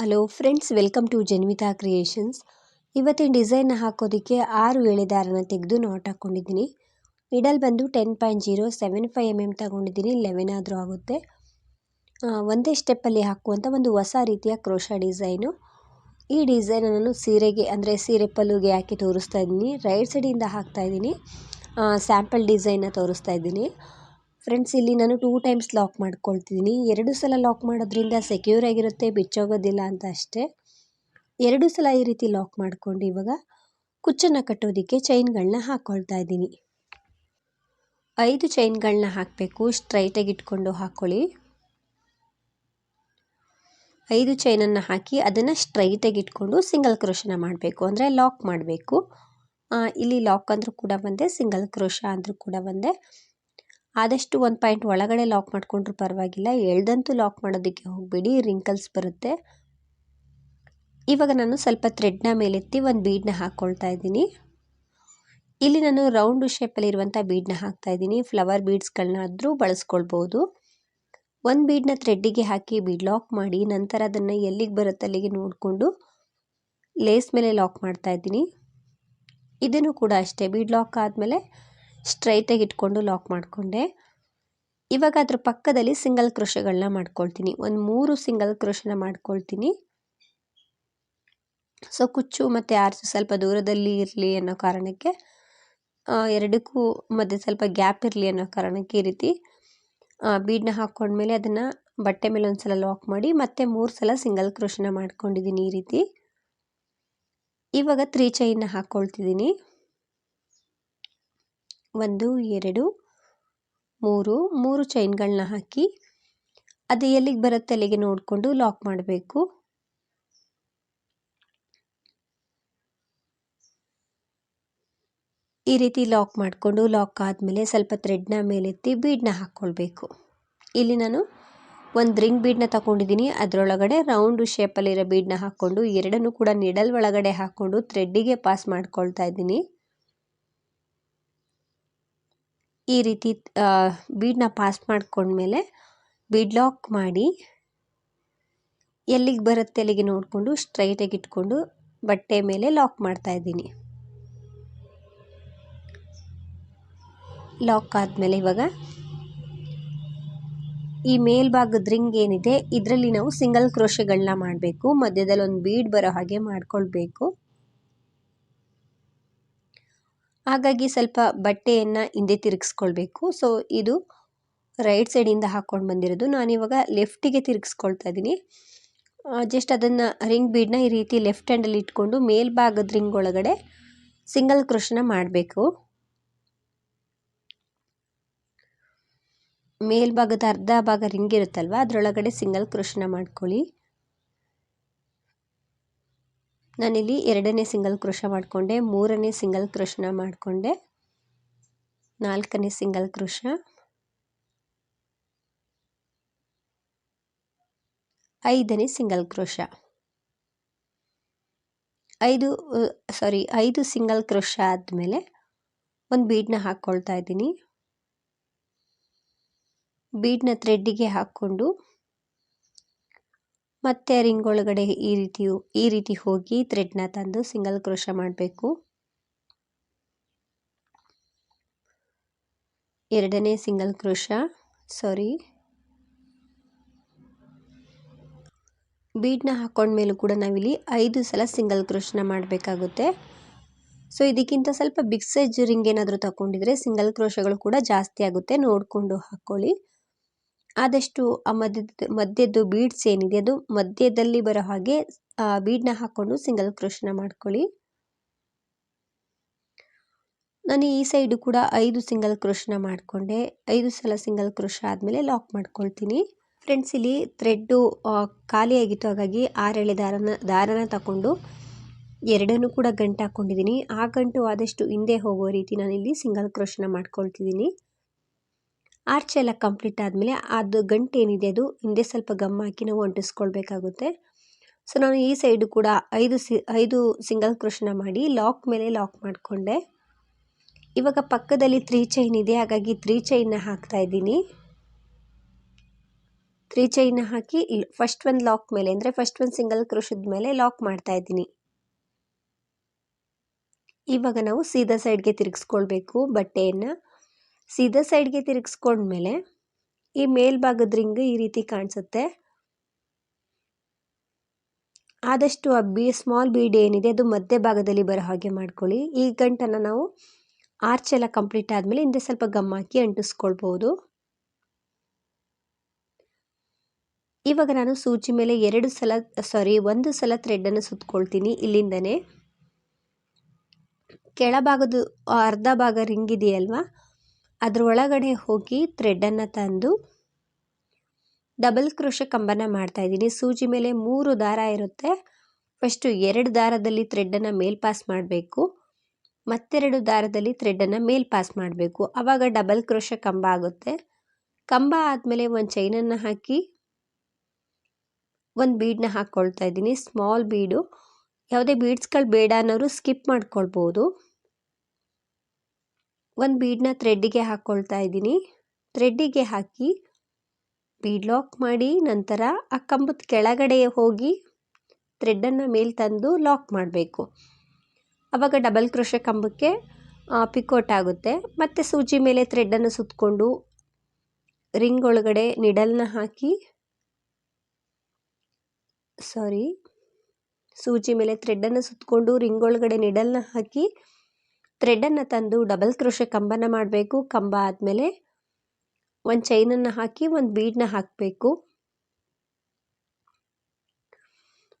Hello friends welcome to Janvita creations ಇವತ್ತಿನ design ಹಾಕೋದಕ್ಕೆ ಆರು ಎಳೆದಾರನ ತೆಗೆದು ನಾಟ್ ಹಾಕ್ಕೊಂಡಿದ್ದೀನಿ ಮಿಡಲ್ ಬಂದು ten point zero seven five M M ತಗೊಂಡಿದ್ದೀನಿ ಲೆವೆನ್ ಆದರೂ ಆಗುತ್ತೆ. ಒಂದೇ ಸ್ಟೆಪ್ಪಲ್ಲಿ ಹಾಕುವಂಥ ಒಂದು ಹೊಸ ರೀತಿಯ ಕ್ರೋಶ ಡಿಸೈನು ಈ ಡಿಸೈನ್ ನಾನು ಸೀರೆಗೆ, ಅಂದರೆ ಸೀರೆ ಪಲ್ಲುಗೆ ಹಾಕಿ ತೋರಿಸ್ತಾ ಇದ್ದೀನಿ. ರೈಟ್ ಸೈಡಿಂದ ಹಾಕ್ತಾ ಇದ್ದೀನಿ. ಸ್ಯಾಂಪಲ್ ಡಿಸೈನ್ನ ತೋರಿಸ್ತಾ ಇದ್ದೀನಿ. ಫ್ರೆಂಡ್ಸ್ ಇಲ್ಲಿ ನಾನು ಟೂ ಟೈಮ್ಸ್ ಲಾಕ್ ಮಾಡ್ಕೊಳ್ತಿದ್ದೀನಿ ಎರಡು ಸಲ ಲಾಕ್ ಮಾಡೋದ್ರಿಂದ ಸೆಕ್ಯೂರ್ ಆಗಿರುತ್ತೆ, ಬಿಚ್ಚೋಗೋದಿಲ್ಲ ಅಂತ ಅಷ್ಟೇ. ಎರಡು ಸಲ ಈ ರೀತಿ ಲಾಕ್ ಮಾಡಿಕೊಂಡು ಇವಾಗ ಕುಚ್ಚನ್ನು ಕಟ್ಟೋದಕ್ಕೆ ಚೈನ್ಗಳನ್ನ ಹಾಕ್ಕೊಳ್ತಾ ಇದ್ದೀನಿ. ಐದು ಚೈನ್ಗಳನ್ನ ಹಾಕಬೇಕು. ಸ್ಟ್ರೈಟಾಗಿ ಇಟ್ಕೊಂಡು ಹಾಕ್ಕೊಳ್ಳಿ ಐದು ಚೈನನ್ನು ಹಾಕಿ ಅದನ್ನು ಸ್ಟ್ರೈಟಾಗಿ ಇಟ್ಕೊಂಡು ಸಿಂಗಲ್ ಕ್ರೋಶನ ಮಾಡಬೇಕು. ಅಂದರೆ ಲಾಕ್ ಮಾಡಬೇಕು. ಇಲ್ಲಿ ಲಾಕ್ ಅಂದರೂ ಕೂಡ ಒಂದೇ ಸಿಂಗಲ್ ಕ್ರೋಶ ಅಂದರೂ ಕೂಡ ಒಂದೇ ಆದಷ್ಟು ಒಂದು ಪಾಯಿಂಟ್ ಒಳಗಡೆ ಲಾಕ್ ಮಾಡಿಕೊಂಡ್ರೂ ಪರವಾಗಿಲ್ಲ. ಎಳ್ದಂತೂ ಲಾಕ್ ಮಾಡೋದಕ್ಕೆ ಹೋಗಬೇಡಿ ರಿಂಕಲ್ಸ್ ಬರುತ್ತೆ. ಇವಾಗ ನಾನು ಸ್ವಲ್ಪ ಥ್ರೆಡ್ನ ಮೇಲೆತ್ತಿ ಒಂದು ಬೀಡನ್ನ ಹಾಕ್ಕೊಳ್ತಾ ಇದ್ದೀನಿ. ಇಲ್ಲಿ ನಾನು ರೌಂಡು ಶೇಪಲ್ಲಿರುವಂಥ ಬೀಡನ್ನ ಹಾಕ್ತಾ ಇದ್ದೀನಿ. ಫ್ಲವರ್ ಬೀಡ್ಸ್ಗಳನ್ನಾದರೂ ಬಳಸ್ಕೊಳ್ಬೋದು. ಒಂದು ಬೀಡನ್ನ ಥ್ರೆಡ್ಡಿಗೆ ಹಾಕಿ ಬೀಡ್ ಲಾಕ್ ಮಾಡಿ, ನಂತರ ಅದನ್ನು ಎಲ್ಲಿಗೆ ಬರುತ್ತೆ ಅಲ್ಲಿಗೆ ನೋಡಿಕೊಂಡು ಲೇಸ್ ಮೇಲೆ ಲಾಕ್ ಮಾಡ್ತಾ ಇದ್ದೀನಿ. ಇದನ್ನು ಕೂಡ ಅಷ್ಟೇ ಬೀಡ್ ಲಾಕ್ ಆದಮೇಲೆ ಸ್ಟ್ರೈಟಾಗಿ ಇಟ್ಕೊಂಡು ಲಾಕ್ ಮಾಡಿಕೊಂಡೆ. ಇವಾಗ ಅದ್ರ ಪಕ್ಕದಲ್ಲಿ ಸಿಂಗಲ್ ಕ್ರೋಶಗಳನ್ನ ಮಾಡ್ಕೊಳ್ತೀನಿ. ಒಂದು ಮೂರು ಸಿಂಗಲ್ ಕ್ರೋಶನ ಮಾಡ್ಕೊಳ್ತೀನಿ. ಸೊ, ಕುಚ್ಚು ಮತ್ತು ಆರ್ಚು ಸ್ವಲ್ಪ ದೂರದಲ್ಲಿ ಇರಲಿ ಅನ್ನೋ ಕಾರಣಕ್ಕೆ ಎರಡಕ್ಕೂ ಮಧ್ಯೆ ಸ್ವಲ್ಪ ಗ್ಯಾಪ್ ಇರಲಿ ಅನ್ನೋ ಕಾರಣಕ್ಕೆ ಈ ರೀತಿ ಬೀಡನ್ನ ಹಾಕ್ಕೊಂಡ್ಮೇಲೆ ಅದನ್ನು ಬಟ್ಟೆ ಮೇಲೆ ಒಂದು ಸಲ ಲಾಕ್ ಮಾಡಿ, ಮತ್ತೆ ಮೂರು ಸಲ ಸಿಂಗಲ್ ಕ್ರೋಶನ ಮಾಡ್ಕೊಂಡಿದ್ದೀನಿ ಈ ರೀತಿ. ಇವಾಗ ತ್ರೀ ಚೈನ್ನ ಹಾಕ್ಕೊಳ್ತಿದ್ದೀನಿ ಒಂದು, ಎರಡು, ಮೂರು ಮೂರು ಚೈನ್ಗಳನ್ನ ಹಾಕಿ ಅದು ಎಲ್ಲಿಗೆ ಬರುತ್ತೆ ಅಲ್ಲಿಗೆ ನೋಡಿಕೊಂಡು ಲಾಕ್ ಮಾಡಬೇಕು. ಈ ರೀತಿ ಲಾಕ್ ಮಾಡಿಕೊಂಡು ಲಾಕ್ ಆದಮೇಲೆ ಸ್ವಲ್ಪ ಥ್ರೆಡ್ನ ಮೇಲೆತ್ತಿ ಬೀಡನ್ನ ಹಾಕ್ಕೊಳ್ಬೇಕು. ಇಲ್ಲಿ ನಾನು ಒಂದು ರಿಂಗ್ ಬೀಡನ್ನ ತಗೊಂಡಿದ್ದೀನಿ. ಅದರೊಳಗಡೆ ರೌಂಡು ಶೇಪಲ್ಲಿರೋ ಬೀಡನ್ನ ಹಾಕ್ಕೊಂಡು ಎರಡನ್ನೂ ಕೂಡ ನಿಡಲ್ ಒಳಗಡೆ ಹಾಕ್ಕೊಂಡು ಥ್ರೆಡ್ಡಿಗೆ ಪಾಸ್ ಮಾಡ್ಕೊಳ್ತಾ ಇದ್ದೀನಿ. ಈ ರೀತಿ ಬೀಡನ್ನ ಪಾಸ್ ಮಾಡಿಕೊಂಡ್ಮೇಲೆ ಬೀಡ್ ಲಾಕ್ ಮಾಡಿ ಎಲ್ಲಿಗೆ ಬರುತ್ತೆ ಅಲ್ಲಿಗೆ ನೋಡಿಕೊಂಡು ಸ್ಟ್ರೈಟಾಗಿ ಇಟ್ಕೊಂಡು ಬಟ್ಟೆ ಮೇಲೆ ಲಾಕ್ ಮಾಡ್ತಾ ಇದ್ದೀನಿ. ಲಾಕ್ ಆದಮೇಲೆ ಇವಾಗ ಈ ಮೇಲ್ಭಾಗದ ರಿಂಗ್ ಏನಿದೆ, ಇದರಲ್ಲಿ ನಾವು ಸಿಂಗಲ್ ಕ್ರೋಶೆಗಳನ್ನ ಮಾಡಬೇಕು ಮಧ್ಯದಲ್ಲಿ ಒಂದು ಬೀಡ್ ಬರೋ ಹಾಗೆ ಮಾಡ್ಕೊಳ್ಬೇಕು. ಹಾಗಾಗಿ ಸ್ವಲ್ಪ ಬಟ್ಟೆಯನ್ನು ಹಿಂದೆ ತಿರುಗಿಸ್ಕೊಳ್ಬೇಕು. ಸೊ ಇದು ರೈಟ್ ಸೈಡಿಂದ ಹಾಕ್ಕೊಂಡು ಬಂದಿರೋದು. ನಾನಿವಾಗ ಲೆಫ್ಟಿಗೆ ತಿರುಗಿಸ್ಕೊಳ್ತಾ ಇದ್ದೀನಿ. ಜಸ್ಟ್ ಅದನ್ನು ರಿಂಗ್ ಬೀಡನ್ನ ಈ ರೀತಿ ಲೆಫ್ಟ್ ಹ್ಯಾಂಡಲ್ಲಿ ಇಟ್ಕೊಂಡು ಮೇಲ್ಭಾಗದ ರಿಂಗ್ ಒಳಗಡೆ ಸಿಂಗಲ್ ಕ್ರೋಶನ ಮಾಡಬೇಕು. ಮೇಲ್ಭಾಗದ ಅರ್ಧ ಭಾಗ ರಿಂಗ್ ಇರುತ್ತಲ್ವ? ಅದರೊಳಗಡೆ ಸಿಂಗಲ್ ಕ್ರೋಶನ ಮಾಡ್ಕೊಳ್ಳಿ. ನಾನಿಲ್ಲಿ ಎರಡನೇ ಸಿಂಗಲ್ ಕ್ರೋಶ ಮಾಡಿಕೊಂಡೆ, ಮೂರನೇ ಸಿಂಗಲ್ ಕ್ರೋಶನ ಮಾಡಿಕೊಂಡೆ, ನಾಲ್ಕನೇ ಸಿಂಗಲ್ ಕ್ರೋಶ ಐದನೇ ಸಿಂಗಲ್ ಕ್ರೋಶ ಐದು ಸಾರಿ ಐದು ಸಿಂಗಲ್ ಕ್ರೋಶ ಆದಮೇಲೆ ಒಂದು ಬೀಡನ್ನ ಹಾಕ್ಕೊಳ್ತಾ ಇದ್ದೀನಿ. ಬೀಡನ್ನ ಥ್ರೆಡ್ಡಿಗೆ ಹಾಕ್ಕೊಂಡು ಮತ್ತೆ ರಿಂಗ್ ಒಳಗಡೆ ಈ ರೀತಿ ಈ ರೀತಿ ಹೋಗಿ ಥ್ರೆಡ್ನ ತಂದು ಸಿಂಗಲ್ ಕ್ರೋಶ ಮಾಡಬೇಕು. ಎರಡನೇ ಸಿಂಗಲ್ ಕ್ರೋಶ ಸಾರಿ ಬೀಡ್ನ ಹಾಕೊಂಡ ಮೇಲೂ ಕೂಡ ನಾವಿಲ್ಲಿ ಐದು ಸಲ ಸಿಂಗಲ್ ಕ್ರೋಶನ ಮಾಡಬೇಕಾಗುತ್ತೆ. ಸೊ ಇದಕ್ಕಿಂತ ಸ್ವಲ್ಪ ಬಿಗ್ ಸೈಜ್ ರಿಂಗ್ ಏನಾದರೂ ತಗೊಂಡಿದ್ರೆ ಸಿಂಗಲ್ ಕ್ರೋಶಗಳು ಕೂಡ ಜಾಸ್ತಿ ಆಗುತ್ತೆ. ನೋಡಿಕೊಂಡು ಹಾಕ್ಕೊಳ್ಳಿ ಆದಷ್ಟು ಆ ಮಧ್ಯದ, ಮಧ್ಯದ್ದು ಬೀಡ್ಸ್ ಏನಿದೆ ಅದು ಮಧ್ಯದಲ್ಲಿ ಬರೋ ಹಾಗೆ ಬೀಡನ್ನ ಹಾಕ್ಕೊಂಡು ಸಿಂಗಲ್ ಕ್ರೋಶನ ಮಾಡ್ಕೊಳ್ಳಿ. ನಾನು ಈ ಸೈಡು ಕೂಡ ಐದು ಸಿಂಗಲ್ ಕ್ರೋಶನ ಮಾಡಿಕೊಂಡೆ. ಐದು ಸಲ ಸಿಂಗಲ್ ಕ್ರೋಶ ಆದಮೇಲೆ ಲಾಕ್ ಮಾಡ್ಕೊಳ್ತೀನಿ. ಫ್ರೆಂಡ್ಸ್ ಇಲ್ಲಿ ಥ್ರೆಡ್ಡು ಖಾಲಿಯಾಗಿತ್ತು ಹಾಗಾಗಿ ಆರೆಳೆ ದಾರನ ದಾರನ ತಗೊಂಡು ಎರಡನ್ನೂ ಕೂಡ ಗಂಟು ಹಾಕ್ಕೊಂಡಿದ್ದೀನಿ ಆ ಗಂಟು ಆದಷ್ಟು ಹಿಂದೆ ಹೋಗೋ ರೀತಿ ನಾನಿಲ್ಲಿ ಸಿಂಗಲ್ ಕ್ರೋಶನ ಮಾಡ್ಕೊಳ್ತಿದ್ದೀನಿ. ಆರ್ಚ್ ಎಲ್ಲ ಕಂಪ್ಲೀಟ್ ಆದಮೇಲೆ ಅದು ಗಂಟು ಏನಿದೆ ಅದು ಹಿಂದೆ ಸ್ವಲ್ಪ ಗಮ್ ಹಾಕಿ ನಾವು ಅಂಟಿಸ್ಕೊಳ್ಬೇಕಾಗುತ್ತೆ. ಸೊ ನಾನು ಈ ಸೈಡು ಕೂಡ ಐದು ಸಿ, ಐದು ಸಿಂಗಲ್ ಕ್ರೋಶನ ಮಾಡಿ ಲಾಕ್ ಮೇಲೆ ಲಾಕ್ ಮಾಡಿಕೊಂಡೆ. ಇವಾಗ ಪಕ್ಕದಲ್ಲಿ ತ್ರೀ ಚೈನ್ ಇದೆ, ಹಾಗಾಗಿ ತ್ರೀ ಚೈನ್ನ ಹಾಕ್ತಾ ಇದ್ದೀನಿ. ತ್ರೀ ಚೈನ್ನ ಹಾಕಿ ಫಸ್ಟ್ ಒಂದು ಲಾಕ್ ಮೇಲೆ, ಅಂದರೆ ಫಸ್ಟ್ ಒಂದು ಸಿಂಗಲ್ ಕ್ರೋಶದ ಮೇಲೆ ಲಾಕ್ ಮಾಡ್ತಾ ಇದ್ದೀನಿ. ಇವಾಗ ನಾವು ಸೀದಾ ಸೈಡ್ಗೆ ತಿರುಗಿಸ್ಕೊಳ್ಬೇಕು ಬಟ್ಟೆಯನ್ನು. ಸೀದಾ ಸೈಡ್ಗೆ ತಿರುಗಿಸ್ಕೊಂಡ್ಮೇಲೆ ಈ ಮೇಲ್ಭಾಗದ ರಿಂಗ್ ಈ ರೀತಿ ಕಾಣಿಸುತ್ತೆ. ಆದಷ್ಟು ಆ ಬಿ ಸ್ಮಾಲ್ ಬೀಡ್ ಏನಿದೆ ಅದು ಮಧ್ಯ ಭಾಗದಲ್ಲಿ ಬರೋ ಹಾಗೆ ಮಾಡ್ಕೊಳ್ಳಿ. ಈ ಗಂಟನ್ನು ನಾವು ಆರ್ಚ್ ಎಲ್ಲ ಕಂಪ್ಲೀಟ್ ಆದಮೇಲೆ ಹಿಂದೆ ಸ್ವಲ್ಪ ಗಮ್ ಹಾಕಿ ಅಂಟಿಸ್ಕೊಳ್ಬೋದು. ಇವಾಗ ನಾನು ಸೂಜಿ ಮೇಲೆ ಎರಡು ಸಲ ಸಾರಿ ಒಂದು ಸಲ ಥ್ರೆಡ್ಡನ್ನು ಸುತ್ಕೊಳ್ತೀನಿ ಇಲ್ಲಿಂದನೇ. ಕೆಳಭಾಗದ ಅರ್ಧ ಭಾಗ ರಿಂಗ್ ಇದೆಯಲ್ವಾ? ಅದರೊಳಗಡೆ ಹೋಗಿ ಥ್ರೆಡ್ಡನ್ನು ತಂದು ಡಬಲ್ ಕ್ರೋಶ ಕಂಬನ ಮಾಡ್ತಾ ಇದ್ದೀನಿ. ಸೂಜಿ ಮೇಲೆ ಮೂರು ದಾರ ಇರುತ್ತೆ. ಫಸ್ಟು ಎರಡು ದಾರದಲ್ಲಿ ಥ್ರೆಡ್ಡನ್ನು ಮೇಲ್ ಪಾಸ್ ಮಾಡಬೇಕು. ಮತ್ತೆರಡು ದಾರದಲ್ಲಿ ಥ್ರೆಡ್ಡನ್ನು ಮೇಲ್ ಪಾಸ್ ಮಾಡಬೇಕು. ಆವಾಗ ಡಬಲ್ ಕ್ರೋಶ ಕಂಬ ಆಗುತ್ತೆ. ಕಂಬ ಆದಮೇಲೆ ಒಂದು ಚೈನನ್ನು ಹಾಕಿ ಒಂದು ಬೀಡನ್ನ ಹಾಕ್ಕೊಳ್ತಾ ಇದ್ದೀನಿ. ಸ್ಮಾಲ್ ಬೀಡು ಯಾವುದೇ ಬೀಡ್ಸ್ಗಳು ಬೇಡ ಅನ್ನೋರು ಸ್ಕಿಪ್ ಮಾಡ್ಕೊಳ್ಬೋದು. ಒಂದು ಬೀಡನ್ನ ಥ್ರೆಡ್ಡಿಗೆ ಹಾಕ್ಕೊಳ್ತಾ ಇದ್ದೀನಿ. ಥ್ರೆಡ್ಡಿಗೆ ಹಾಕಿ ಬೀಡ್ ಲಾಕ್ ಮಾಡಿ, ನಂತರ ಆ ಕಂಬದ ಕೆಳಗಡೆ ಹೋಗಿ ಥ್ರೆಡ್ಡನ್ನು ಮೇಲೆ ತಂದು ಲಾಕ್ ಮಾಡಬೇಕು. ಆವಾಗ ಡಬಲ್ ಕ್ರೋಶ ಕಂಬಕ್ಕೆ ಪಿಕೋಟ್ ಆಗುತ್ತೆ. ಮತ್ತು ಸೂಜಿ ಮೇಲೆ ಥ್ರೆಡ್ಡನ್ನು ಸುತ್ತಕೊಂಡು ರಿಂಗ್ ಒಳಗಡೆ ನಿಡಲ್ನ ಹಾಕಿ ಸಾರಿ ಸೂಜಿ ಮೇಲೆ ಥ್ರೆಡ್ಡನ್ನು ಸುತ್ತಕೊಂಡು ರಿಂಗ್ ಒಳಗಡೆ ನಿಡಲ್ನ ಹಾಕಿ ಥ್ರೆಡ್ಡನ್ನು ತಂದು ಡಬಲ್ ಕ್ರೋಶೆ ಕಂಬನ ಮಾಡಬೇಕು. ಕಂಬ ಆದಮೇಲೆ ಒಂದು ಚೈನನ್ನು ಹಾಕಿ ಒಂದು ಬೀಡನ್ನ ಹಾಕಬೇಕು.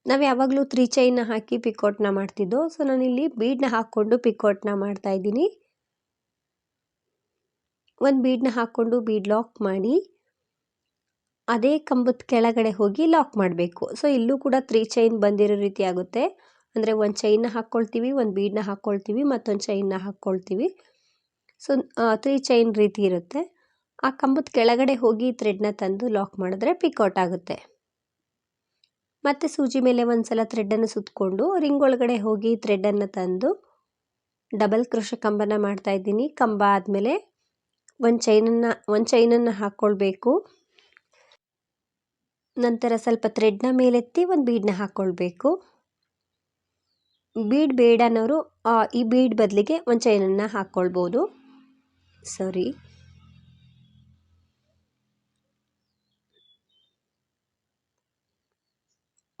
ನಾವು ಯಾವಾಗಲೂ ತ್ರೀ ಚೈನ್ನ ಹಾಕಿ ಪಿಕೋಟ್ನ ಮಾಡ್ತಿದ್ದೋ ಸೊ ನಾನಿಲ್ಲಿ ಬೀಡನ್ನ ಹಾಕ್ಕೊಂಡು ಪಿಕೋಟ್ನ ಮಾಡ್ತಾ ಇದ್ದೀನಿ. ಒಂದು ಬೀಡನ್ನ ಹಾಕ್ಕೊಂಡು ಬೀಡ್ ಲಾಕ್ ಮಾಡಿ, ಅದೇ ಕಂಬದ ಕೆಳಗಡೆ ಹೋಗಿ ಲಾಕ್ ಮಾಡಬೇಕು. ಸೊ ಇಲ್ಲೂ ಕೂಡ ತ್ರೀ ಚೈನ್ ಬಂದಿರೋ ರೀತಿ ಆಗುತ್ತೆ. ಅಂದರೆ ಒಂದು ಚೈನ್ನ ಹಾಕ್ಕೊಳ್ತೀವಿ ಒಂದು ಬೀಡನ್ನ ಹಾಕ್ಕೊಳ್ತೀವಿ ಮತ್ತೊಂದು ಚೈನ್ನ ಹಾಕ್ಕೊಳ್ತೀವಿ ಸೊ ತ್ರೀ ಚೈನ್ ರೀತಿ ಇರುತ್ತೆ. ಆ ಕಂಬದ ಕೆಳಗಡೆ ಹೋಗಿ ಥ್ರೆಡ್ನ ತಂದು ಲಾಕ್ ಮಾಡಿದ್ರೆ ಪಿಕೌಟ್ ಆಗುತ್ತೆ. ಮತ್ತು ಸೂಜಿ ಮೇಲೆ ಒಂದು ಸಲ ಥ್ರೆಡ್ಡನ್ನು ಸುತ್ತಕೊಂಡು ರಿಂಗ್ ಒಳಗಡೆ ಹೋಗಿ ಥ್ರೆಡ್ಡನ್ನು ತಂದು ಡಬಲ್ ಕೃಷ ಕಂಬನ ಮಾಡ್ತಾ ಇದ್ದೀನಿ. ಕಂಬ ಆದಮೇಲೆ ಒಂದು ಚೈನನ್ನು ಒಂದು ಚೈನನ್ನು ಹಾಕ್ಕೊಳ್ಬೇಕು ನಂತರ ಸ್ವಲ್ಪ ಥ್ರೆಡ್ನ ಮೇಲೆತ್ತಿ ಒಂದು ಬೀಡನ್ನ ಹಾಕ್ಕೊಳ್ಬೇಕು ಬೀಡ್ ಬೇಡ ಅನ್ನೋರು ಈ ಬೀಡ್ ಬದಲಿಗೆ ಒಂದು ಚೈನನ್ನು ಹಾಕ್ಕೊಳ್ಬೋದು ಸಾರಿ.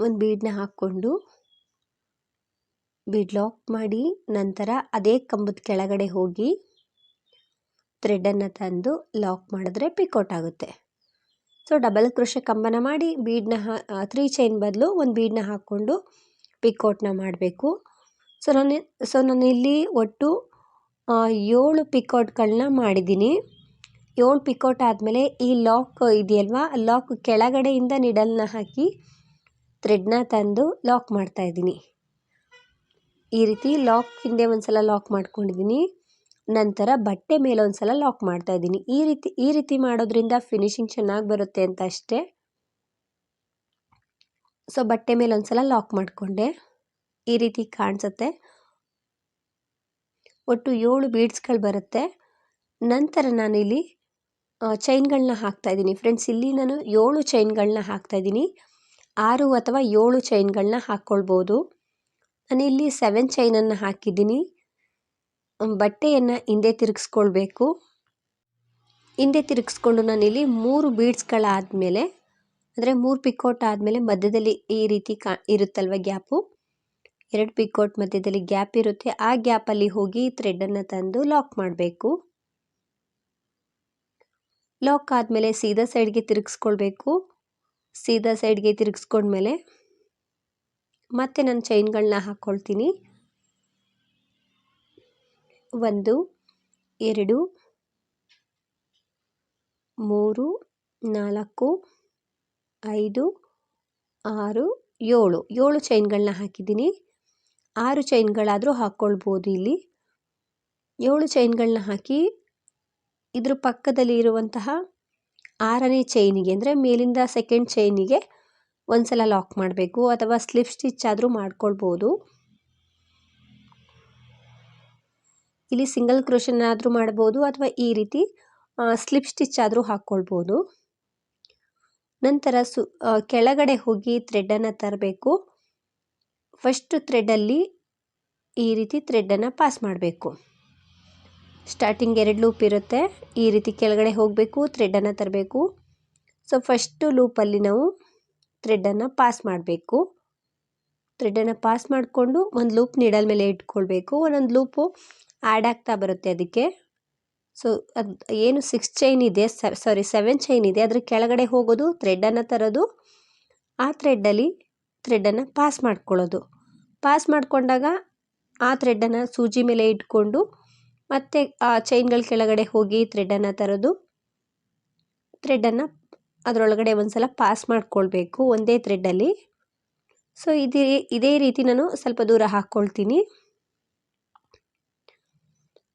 ಒಂದು ಬೀಡನ್ನ ಹಾಕ್ಕೊಂಡು ಬೀಡ್ ಲಾಕ್ ಮಾಡಿ, ನಂತರ ಅದೇ ಕಂಬದ ಕೆಳಗಡೆ ಹೋಗಿ ಥ್ರೆಡನ್ನು ತಂದು ಲಾಕ್ ಮಾಡಿದ್ರೆ ಪಿಕೌಟ್ ಆಗುತ್ತೆ. ಸೊ, ಡಬಲ್ ಕೃಷಿ ಕಂಬನ ಮಾಡಿ ಬೀಡನ್ನ ಹಾ ತ್ರೀ ಚೈನ್ ಬದಲು ಒಂದು ಬೀಡನ್ನ ಹಾಕ್ಕೊಂಡು ಪಿಕೌಟ್ನ ಮಾಡಬೇಕು. ಸೊ, ನಾನು ಸೊ, ನಾನು ಇಲ್ಲಿ ಒಟ್ಟು ಏಳು ಪಿಕೌಟ್ಗಳನ್ನ ಮಾಡಿದ್ದೀನಿ. ಏಳು ಪಿಕೌಟ್ ಆದಮೇಲೆ ಈ ಲಾಕ್ ಇದೆಯಲ್ವಾ? ಲಾಕ್ ಕೆಳಗಡೆಯಿಂದ ನಿಡಲ್ನ ಹಾಕಿ ಥ್ರೆಡ್ನ ತಂದು ಲಾಕ್ ಮಾಡ್ತಾಯಿದ್ದೀನಿ ಈ ರೀತಿ ಲಾಕ್ ಹಿಂದೆ ಒಂದು ಸಲ ಲಾಕ್ ಮಾಡ್ಕೊಂಡಿದ್ದೀನಿ. ನಂತರ ಬಟ್ಟೆ ಮೇಲೆ ಒಂದು ಸಲ ಲಾಕ್ ಮಾಡ್ತಾ ಇದ್ದೀನಿ. ಈ ರೀತಿ ಈ ರೀತಿ ಮಾಡೋದ್ರಿಂದ ಫಿನಿಶಿಂಗ್ ಚೆನ್ನಾಗಿ ಬರುತ್ತೆ ಅಂತ ಅಷ್ಟೇ. ಸೊ ಬಟ್ಟೆ ಮೇಲೆ ಒಂದು ಸಲ ಲಾಕ್ ಮಾಡಿಕೊಂಡೆ. ಈ ರೀತಿ ಕಾಣಿಸುತ್ತೆ. ಒಟ್ಟು ಏಳು ಬೀಡ್ಸ್ಗಳು ಬರುತ್ತೆ. ನಂತರ ನಾನಿಲ್ಲಿ ಚೈನ್ಗಳನ್ನ ಹಾಕ್ತಾ ಇದ್ದೀನಿ. ಫ್ರೆಂಡ್ಸ್ ಇಲ್ಲಿ ನಾನು ಏಳು ಚೈನ್ಗಳನ್ನ ಹಾಕ್ತಾ ಇದ್ದೀನಿ. ಆರು ಅಥವಾ ಏಳು ಚೈನ್ಗಳನ್ನ ಹಾಕ್ಕೊಳ್ಬೋದು. ನಾನಿಲ್ಲಿ ಸೆವೆನ್ ಚೈನನ್ನು ಹಾಕಿದ್ದೀನಿ. ಬಟ್ಟೆಯನ್ನು ಹಿಂದೆ ತಿರುಗಿಸ್ಕೊಳ್ಬೇಕು. ಹಿಂದೆ ತಿರುಗಿಸ್ಕೊಂಡು ನಾನಿಲ್ಲಿ ಮೂರು ಬೀಡ್ಸ್ಗಳಾದಮೇಲೆ ಅಂದರೆ ಮೂರು ಪಿಕೋಟ್ ಆದಮೇಲೆ ಮಧ್ಯದಲ್ಲಿ ಈ ರೀತಿ ಕಾ, ಇರುತ್ತಲ್ವ ಗ್ಯಾಪು? ಎರಡು ಪಿಕೋಟ್ ಮಧ್ಯದಲ್ಲಿ ಗ್ಯಾಪ್ ಇರುತ್ತೆ. ಆ ಗ್ಯಾಪಲ್ಲಿ ಹೋಗಿ ಥ್ರೆಡನ್ನು ತಂದು ಲಾಕ್ ಮಾಡಬೇಕು. ಲಾಕ್ ಆದಮೇಲೆ ಸೀದಾ ಸೈಡ್ಗೆ ತಿರುಗಿಸ್ಕೊಳ್ಬೇಕು. ಸೀದಾ ಸೈಡ್ಗೆ ತಿರುಗಿಸ್ಕೊಂಡ್ಮೇಲೆ ಮತ್ತೆ ನಾನು ಚೈನ್ಗಳನ್ನ ಹಾಕ್ಕೊಳ್ತೀನಿ ಒಂದು, ಎರಡು, ಮೂರು, ನಾಲ್ಕು ಐದು, ಆರು, ಏಳು. ಏಳು ಚೈನ್ಗಳನ್ನ ಹಾಕಿದ್ದೀನಿ. ಆರು ಚೈನ್ಗಳಾದರೂ ಹಾಕ್ಕೊಳ್ಬೋದು ಇಲ್ಲಿ. ಏಳು ಚೈನ್ಗಳನ್ನ ಹಾಕಿ ಇದ್ರ ಪಕ್ಕದಲ್ಲಿ ಇರುವಂತಹ ಆರನೇ ಚೈನಿಗೆ ಅಂದರೆ ಮೇಲಿಂದ ಸೆಕೆಂಡ್ ಚೈನಿಗೆ ಒಂದು ಸಲ ಲಾಕ್ ಮಾಡಬೇಕು ಅಥವಾ ಸ್ಲಿಪ್ ಸ್ಟಿಚ್ ಆದರೂ ಮಾಡ್ಕೊಳ್ಬೋದು. ಇಲ್ಲಿ ಸಿಂಗಲ್ ಕ್ರೋಷನ್ ಆದರೂ ಮಾಡ್ಬೋದು ಅಥವಾ ಈ ರೀತಿ ಸ್ಲಿಪ್ ಸ್ಟಿಚ್ ಆದರೂ ಹಾಕ್ಕೊಳ್ಬೋದು. ನಂತರ ಸು ಕೆಳಗಡೆ ಹೋಗಿ ಥ್ರೆಡ್ಡನ್ನು ತರಬೇಕು. ಫಸ್ಟ್ ಥ್ರೆಡ್ಡಲ್ಲಿ ಈ ರೀತಿ ಥ್ರೆಡ್ಡನ್ನು ಪಾಸ್ ಮಾಡಬೇಕು. ಸ್ಟಾರ್ಟಿಂಗ್ ಎರಡು ಲೂಪ್ ಇರುತ್ತೆ. ಈ ರೀತಿ ಕೆಳಗಡೆ ಹೋಗಬೇಕು ಥ್ರೆಡ್ಡನ್ನು ತರಬೇಕು. ಸೊ ಫಸ್ಟು ಲೂಪಲ್ಲಿ ನಾವು ಥ್ರೆಡ್ಡನ್ನು ಪಾಸ್ ಮಾಡಬೇಕು. ಥ್ರೆಡ್ಡನ್ನು ಪಾಸ್ ಮಾಡಿಕೊಂಡು ಒಂದು ಲೂಪ್ ನೀಡಲ್ ಮೇಲೆ ಇಟ್ಕೊಳ್ಬೇಕು. ಒಂದೊಂದು ಲೂಪು ಆ್ಯಡ್ ಆಗ್ತಾ ಬರುತ್ತೆ ಅದಕ್ಕೆ. ಸೊ ಅದು ಏನು ಸಿಕ್ಸ್ ಚೈನ್ ಇದೆ ಸಾರಿ ಸೆವೆನ್ ಚೈನ್ ಇದೆ, ಅದ್ರ ಕೆಳಗಡೆ ಹೋಗೋದು ಥ್ರೆಡ್ಡನ್ನು ತರೋದು, ಆ ಥ್ರೆಡ್ಡಲ್ಲಿ ಥ್ರೆಡ್ಡನ್ನು ಪಾಸ್ ಮಾಡ್ಕೊಳ್ಳೋದು. ಪಾಸ್ ಮಾಡಿಕೊಂಡಾಗ ಆ ಥ್ರೆಡ್ಡನ್ನು ಸೂಜಿ ಮೇಲೆ ಇಟ್ಕೊಂಡು, ಮತ್ತೆ ಆ ಚೈನ್ಗಳ ಕೆಳಗಡೆ ಹೋಗಿ ಥ್ರೆಡ್ಡನ್ನು ತರೋದು. ಥ್ರೆಡ್ಡನ್ನು ಅದರೊಳಗಡೆ ಒಂದು ಸಲ ಪಾಸ್ ಮಾಡ್ಕೊಳ್ಬೇಕು ಒಂದೇ ಥ್ರೆಡ್ಡಲ್ಲಿ ಸೊ ಇದೇ ಇದೇ ರೀತಿ ನಾನು ಸ್ವಲ್ಪ ದೂರ ಹಾಕ್ಕೊಳ್ತೀನಿ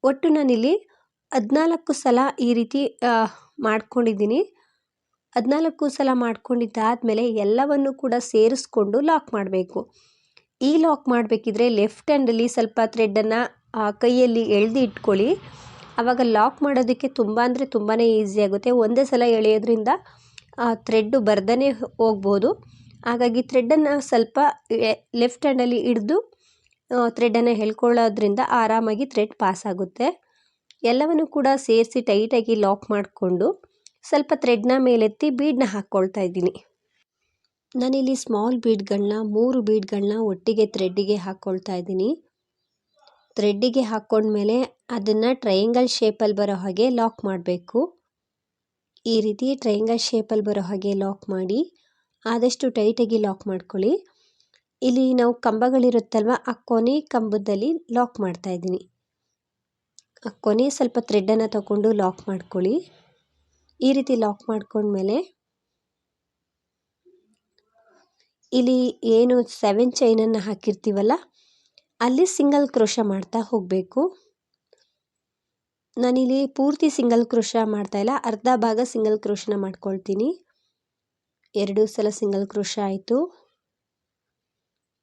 ಒಟ್ಟು ನಾನಿಲ್ಲಿ ಹದಿನಾಲ್ಕು ಸಲ ಈ ರೀತಿ ಮಾಡ್ಕೊಂಡಿದ್ದೀನಿ. ಹದಿನಾಲ್ಕು ಸಲ ಮಾಡ್ಕೊಂಡಿದ್ದಾದಮೇಲೆ ಎಲ್ಲವನ್ನು ಕೂಡ ಸೇರಿಸ್ಕೊಂಡು ಲಾಕ್ ಮಾಡಬೇಕು. ಈ ಲಾಕ್ ಮಾಡಬೇಕಿದ್ರೆ ಲೆಫ್ಟ್ ಹ್ಯಾಂಡಲ್ಲಿ ಸ್ವಲ್ಪ ಥ್ರೆಡ್ಡನ್ನು ಕೈಯಲ್ಲಿ ಎಳೆದು ಇಟ್ಕೊಳ್ಳಿ. ಆವಾಗ ಲಾಕ್ ಮಾಡೋದಕ್ಕೆ ತುಂಬ ಅಂದರೆ ತುಂಬಾ ಈಸಿ ಆಗುತ್ತೆ. ಒಂದೇ ಸಲ ಎಳೆಯೋದ್ರಿಂದ ಥ್ರೆಡ್ಡು ಬರ್ದೇ ಹೋಗ್ಬೋದು. ಹಾಗಾಗಿ ಥ್ರೆಡ್ಡನ್ನು ಸ್ವಲ್ಪ ಲೆಫ್ಟ್ ಹ್ಯಾಂಡಲ್ಲಿ ಹಿಡಿದು ಥ್ರೆಡ್ಡನ್ನು ಎಳ್ಕೊಳ್ಳೋದ್ರಿಂದ ಆರಾಮಾಗಿ ಥ್ರೆಡ್ ಪಾಸ್ ಆಗುತ್ತೆ ಎಲ್ಲವನ್ನು ಕೂಡ ಸೇರಿಸಿ ಟೈಟಾಗಿ ಲಾಕ್ ಮಾಡಿಕೊಂಡು ಸ್ವಲ್ಪ ಥ್ರೆಡ್ನ ಮೇಲೆತ್ತಿ ಬೀಡನ್ನ ಹಾಕ್ಕೊಳ್ತಾ ಇದ್ದೀನಿ. ನಾನಿಲ್ಲಿ ಸ್ಮಾಲ್ ಬೀಡ್ಗಳನ್ನ ಮೂರು ಬೀಡ್ಗಳನ್ನ ಒಟ್ಟಿಗೆ ಥ್ರೆಡ್ಡಿಗೆ ಹಾಕ್ಕೊಳ್ತಾ ಇದ್ದೀನಿ. ಥ್ರೆಡ್ಡಿಗೆ ಹಾಕ್ಕೊಂಡ್ಮೇಲೆ ಅದನ್ನು ಟ್ರಯಾಂಗಲ್ ಶೇಪಲ್ಲಿ ಬರೋ ಹಾಗೆ ಲಾಕ್ ಮಾಡಬೇಕು. ಈ ರೀತಿ ಟ್ರಯಾಂಗಲ್ ಶೇಪಲ್ಲಿ ಬರೋ ಹಾಗೆ ಲಾಕ್ ಮಾಡಿ ಆದಷ್ಟು ಟೈಟಾಗಿ ಲಾಕ್ ಮಾಡ್ಕೊಳ್ಳಿ. ಇಲ್ಲಿ ನಾವು ಕಂಬಗಳಿರುತ್ತಲ್ವ, ಆ ಕೊನೆ ಕಂಬದಲ್ಲಿ ಲಾಕ್ ಮಾಡ್ತಾ ಇದ್ದೀನಿ. ಕೊನೆ ಸ್ವಲ್ಪ ಥ್ರೆಡ್ಡನ್ನು ತಗೊಂಡು ಲಾಕ್ ಮಾಡ್ಕೊಳ್ಳಿ. ಈ ರೀತಿ ಲಾಕ್ ಮಾಡ್ಕೊಂಡ್ಮೇಲೆ ಇಲ್ಲಿ ಏನು ಸೆವೆನ್ ಚೈನನ್ನು ಹಾಕಿರ್ತೀವಲ್ಲ, ಅಲ್ಲಿ ಸಿಂಗಲ್ ಕ್ರೋಶ ಮಾಡ್ತಾ ಹೋಗಬೇಕು. ನಾನಿಲ್ಲಿ ಪೂರ್ತಿ ಸಿಂಗಲ್ ಕ್ರೋಶ ಇಲ್ಲ, ಅರ್ಧ ಭಾಗ ಸಿಂಗಲ್ ಕ್ರೋಶನ ಮಾಡ್ಕೊಳ್ತೀನಿ. ಎರಡು ಸಲ ಸಿಂಗಲ್ ಕ್ರೋಶ ಆಯಿತು.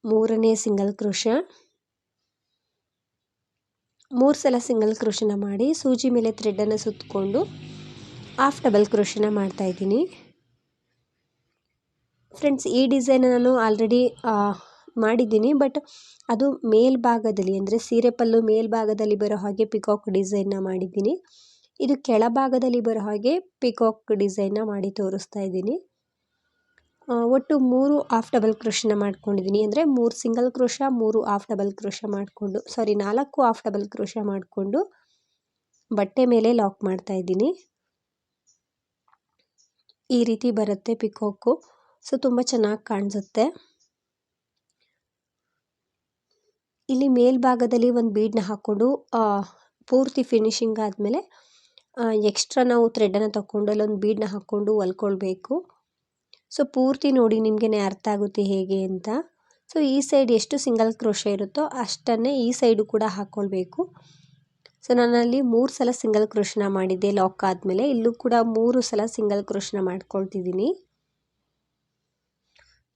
ಮೂರನೇ ಸಿಂಗಲ್ ಕ್ರೋಶ ಮೂರು ಸಲ ಸಿಂಗಲ್ ಕ್ರೋಶನ ಮಾಡಿ, ಸೂಜಿ ಮೇಲೆ ಥ್ರೆಡ್ಡನ್ನು ಸುತ್ತಕೊಂಡು ಹಾಫ್ ಡಬಲ್ ಕ್ರೋಶನ ಮಾಡ್ತಾಯಿದ್ದೀನಿ ಫ್ರೆಂಡ್ಸ್ ಈ ಡಿಸೈನ್ ನಾನು ಆಲ್ರೆಡಿ ಮಾಡಿದ್ದೀನಿ ಬಟ್ ಅದು ಮೇಲ್ಭಾಗದಲ್ಲಿ, ಅಂದರೆ ಸೀರೆ ಪಲ್ಲು ಮೇಲ್ಭಾಗದಲ್ಲಿ ಬರೋ ಹಾಗೆ ಪಿಕಾಕ್ ಡಿಸೈನ್ನ ಮಾಡಿದ್ದೀನಿ. ಇದು ಕೆಳಭಾಗದಲ್ಲಿ ಬರೋ ಹಾಗೆ ಪಿಕಾಕ್ ಡಿಸೈನ್ನ ಮಾಡಿ ತೋರಿಸ್ತಾ ಇದ್ದೀನಿ. ಒಟ್ಟು ಮೂರು ಆಫ್ ಡಬಲ್ ಕ್ರೋಶನ ಮಾಡ್ಕೊಂಡಿದ್ದೀನಿ ಅಂದರೆ ಮೂರು ಸಿಂಗಲ್ ಕ್ರೋಶ, ಮೂರು ಆಫ್ ಡಬಲ್ ಕ್ರೋಶ ಮಾಡಿಕೊಂಡು, ಸಾರಿ, ನಾಲ್ಕು ಆಫ್ ಡಬಲ್ ಕ್ರೋಶ ಮಾಡಿಕೊಂಡು ಬಟ್ಟೆ ಮೇಲೆ ಲಾಕ್ ಮಾಡ್ತಾ ಇದ್ದೀನಿ. ಈ ರೀತಿ ಬರುತ್ತೆ ಪಿಕೋಕು ಸೊ, ತುಂಬ ಚೆನ್ನಾಗಿ ಕಾಣಿಸುತ್ತೆ. ಇಲ್ಲಿ ಮೇಲ್ಭಾಗದಲ್ಲಿ ಒಂದು ಬೀಡ್ನ ಹಾಕ್ಕೊಂಡು ಪೂರ್ತಿ ಫಿನಿಶಿಂಗ್ ಆದಮೇಲೆ ಎಕ್ಸ್ಟ್ರಾ ನಾವು ಥ್ರೆಡನ್ನು ತಗೊಂಡು ಅಲ್ಲೊಂದು ಬೀಡನ್ನ ಹಾಕ್ಕೊಂಡು ಹೊಲ್ಕೊಳ್ಬೇಕು. ಸೊ ಪೂರ್ತಿ ನೋಡಿ ನಿಮಗೇ ಅರ್ಥ ಆಗುತ್ತೆ ಹೇಗೆ ಅಂತ. ಸೊ ಈ ಸೈಡ್ ಎಷ್ಟು ಸಿಂಗಲ್ ಕ್ರೋಶ ಇರುತ್ತೋ ಅಷ್ಟನ್ನೇ ಈ ಸೈಡು ಕೂಡ ಹಾಕ್ಕೊಳ್ಬೇಕು ಸೊ ನಾನಲ್ಲಿ ಮೂರು ಸಲ ಸಿಂಗಲ್ ಕ್ರೋಶನ ಮಾಡಿದ್ದೆ, ಲಾಕ್ ಆದಮೇಲೆ. ಇಲ್ಲೂ ಕೂಡ ಮೂರು ಸಲ ಸಿಂಗಲ್ ಕ್ರೋಶನ ಮಾಡ್ಕೊಳ್ತಿದ್ದೀನಿ.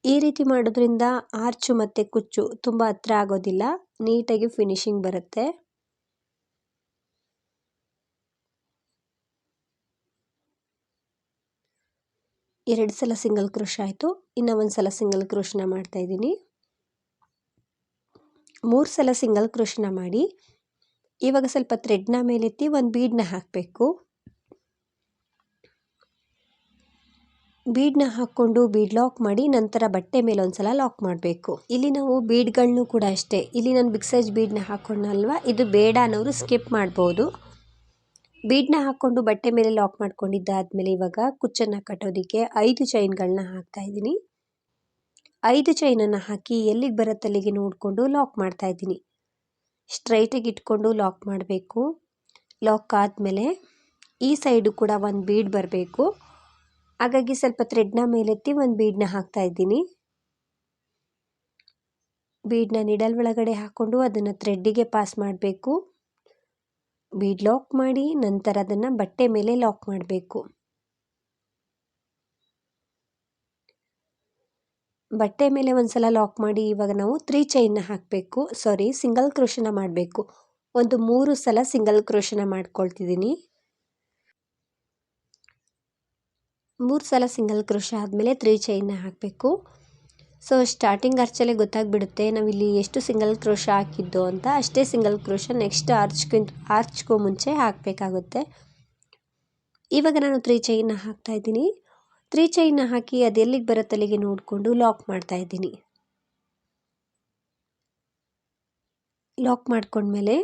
ಈ ರೀತಿ ಮಾಡೋದ್ರಿಂದ ಆರ್ಚು ಮತ್ತು ಕುಚ್ಚು ತುಂಬ ಹತ್ರ ಆಗೋದಿಲ್ಲ, ನೀಟಾಗಿ ಫಿನಿಶಿಂಗ್ ಬರುತ್ತೆ. ಎರಡು ಸಲ ಸಿಂಗಲ್ ಕ್ರೋಶ ಆಯಿತು, ಇನ್ನು ಒಂದು ಸಲ ಸಿಂಗಲ್ ಕ್ರೋಶನ ಮಾಡ್ತಾ ಇದ್ದೀನಿ. ಮೂರು ಸಲ ಸಿಂಗಲ್ ಕ್ರೋಶನ ಮಾಡಿ, ಇವಾಗ ಸ್ವಲ್ಪ ಥ್ರೆಡ್ನ ಮೇಲೆತ್ತಿ ಒಂದು ಬೀಡನ್ನ ಹಾಕಬೇಕು. ಬೀಡ್ನ ಹಾಕ್ಕೊಂಡು ಬೀಡ್ ಲಾಕ್ ಮಾಡಿ ನಂತರ ಬಟ್ಟೆ ಮೇಲೆ ಒಂದ್ಸಲ ಲಾಕ್ ಮಾಡಬೇಕು. ಇಲ್ಲಿ ನಾವು ಬೀಡ್ಗಳನ್ನೂ ಕೂಡ ಅಷ್ಟೇ, ಇಲ್ಲಿ ನಾನು ಬಿಗ್ ಸೈಜ್ ಬೀಡ್ನ ಹಾಕ್ಕೊಂಡಲ್ವ ಇದು ಬೇಡ ಅನ್ನೋರು ಸ್ಕಿಪ್ ಮಾಡ್ಬೋದು. ಬೀಡ್ನ ಹಾಕ್ಕೊಂಡು ಬಟ್ಟೆ ಮೇಲೆ ಲಾಕ್ ಮಾಡ್ಕೊಂಡಿದ್ದಾದ್ಮೇಲೆ ಇವಾಗ ಕುಚ್ಚನ್ನು ಕಟ್ಟೋದಕ್ಕೆ ಐದು ಚೈನ್ಗಳನ್ನ ಹಾಕ್ತಾ ಇದ್ದೀನಿ. ಐದು ಚೈನನ್ನು ಹಾಕಿ ಎಲ್ಲಿಗೆ ಬರತ್ತಲ್ಲಿಗೆ ನೋಡಿಕೊಂಡು ಲಾಕ್ ಮಾಡ್ತಾ ಇದ್ದೀನಿ. ಸ್ಟ್ರೈಟಾಗಿ ಇಟ್ಕೊಂಡು ಲಾಕ್ ಮಾಡಬೇಕು. ಲಾಕ್ ಆದಮೇಲೆ ಈ ಸೈಡು ಕೂಡ ಒಂದು ಬೀಡ್ ಬರಬೇಕು. ಹಾಗಾಗಿ ಸ್ವಲ್ಪ ಥ್ರೆಡ್ನ ಮೇಲೆತ್ತಿ ಒಂದು ಬೀಡನ್ನ ಹಾಕ್ತಾ ಇದ್ದೀನಿ. ಬೀಡನ್ನ ನಿಡಲ್ ಒಳಗಡೆ ಹಾಕ್ಕೊಂಡು ಅದನ್ನು ಥ್ರೆಡ್ಡಿಗೆ ಪಾಸ್ ಮಾಡಬೇಕು. ಬೀಡ್ ಲಾಕ್ ಮಾಡಿ ನಂತರ ಅದನ್ನು ಬಟ್ಟೆ ಮೇಲೆ ಲಾಕ್ ಮಾಡಬೇಕು. ಬಟ್ಟೆ ಮೇಲೆ ಒಂದ್ಸಲ ಲಾಕ್ ಮಾಡಿ ಇವಾಗ ನಾವು ತ್ರೀ ಚೈನ್ನ ಹಾಕಬೇಕು. ಸಾರಿ ಸಿಂಗಲ್ ಕ್ರೋಶನ ಮಾಡಬೇಕು. ಒಂದು ಮೂರು ಸಲ ಸಿಂಗಲ್ ಕ್ರೋಶನ ಮಾಡ್ಕೊಳ್ತಿದ್ದೀನಿ. ಮೂರು ಸಲ ಸಿಂಗಲ್ ಕ್ರೋಶ ಆದಮೇಲೆ ತ್ರೀ ಚೈನ್ನ ಹಾಕಬೇಕು. ಸೊ ಸ್ಟಾರ್ಟಿಂಗ್ ಆರ್ಚಲ್ಲೇ ಗೊತ್ತಾಗ್ಬಿಡುತ್ತೆ. ನಾವಿಲ್ಲಿ ಎಷ್ಟು ಸಿಂಗಲ್ ಕ್ರೋಶ ಹಾಕಿದ್ದು ಅಂತ ಅಷ್ಟೇ ಸಿಂಗಲ್ ಕ್ರೋಶ ನೆಕ್ಸ್ಟ್ ಆರ್ಚ್ಗಿಂತ ಆರ್ಚ್ಗೂ ಮುಂಚೆ ಹಾಕಬೇಕಾಗುತ್ತೆ. ಇವಾಗ ನಾನು ತ್ರೀ ಚೈನ್ನ ಹಾಕ್ತಾಯಿದ್ದೀನಿ ತ್ರೀ ಚೈನ್ನ ಹಾಕಿ ಅದು ಎಲ್ಲಿಗೆ ಬರುತ್ತೆ ಅಲ್ಲಿಗೆ ನೋಡಿಕೊಂಡು ಲಾಕ್ ಮಾಡ್ತಾ ಇದ್ದೀನಿ. ಲಾಕ್ ಮಾಡಿಕೊಂಡ್ಮೇಲೆ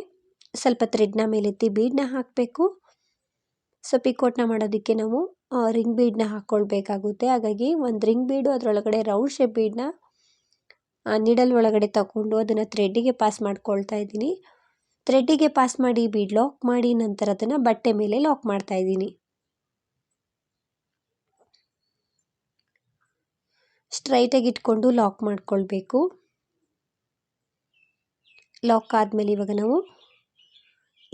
ಸ್ವಲ್ಪ ಥ್ರೆಡ್ನ ಮೇಲೆತ್ತಿ ಬೀಡನ್ನ ಹಾಕಬೇಕು. ಸೊ ಪಿಕೋಟ್ನ ಮಾಡೋದಕ್ಕೆ ನಾವು ರಿಂಗ್ ಬೀಡನ್ನ ಹಾಕ್ಕೊಳ್ಬೇಕಾಗುತ್ತೆ ಹಾಗಾಗಿ ಒಂದು ರಿಂಗ್ ಬೀಡು ಅದರೊಳಗಡೆ ರೌಂಡ್ ಶೇಪ್ ಬೀಡನ್ನ ನಿಡಲ್ ಒಳಗಡೆ ತಗೊಂಡು ಅದನ್ನು ಥ್ರೆಡ್ಡಿಗೆ ಪಾಸ್ ಮಾಡ್ಕೊಳ್ತಾ ಇದ್ದೀನಿ. ಥ್ರೆಡ್ಡಿಗೆ ಪಾಸ್ ಮಾಡಿ ಬೀಡ್ ಲಾಕ್ ಮಾಡಿ ನಂತರ ಅದನ್ನು ಬಟ್ಟೆ ಮೇಲೆ ಲಾಕ್ ಮಾಡ್ತಾ ಇದ್ದೀನಿ. ಸ್ಟ್ರೈಟಾಗಿ ಇಟ್ಕೊಂಡು ಲಾಕ್ ಮಾಡ್ಕೊಳ್ಬೇಕು. ಲಾಕ್ ಆದಮೇಲೆ ಇವಾಗ ನಾವು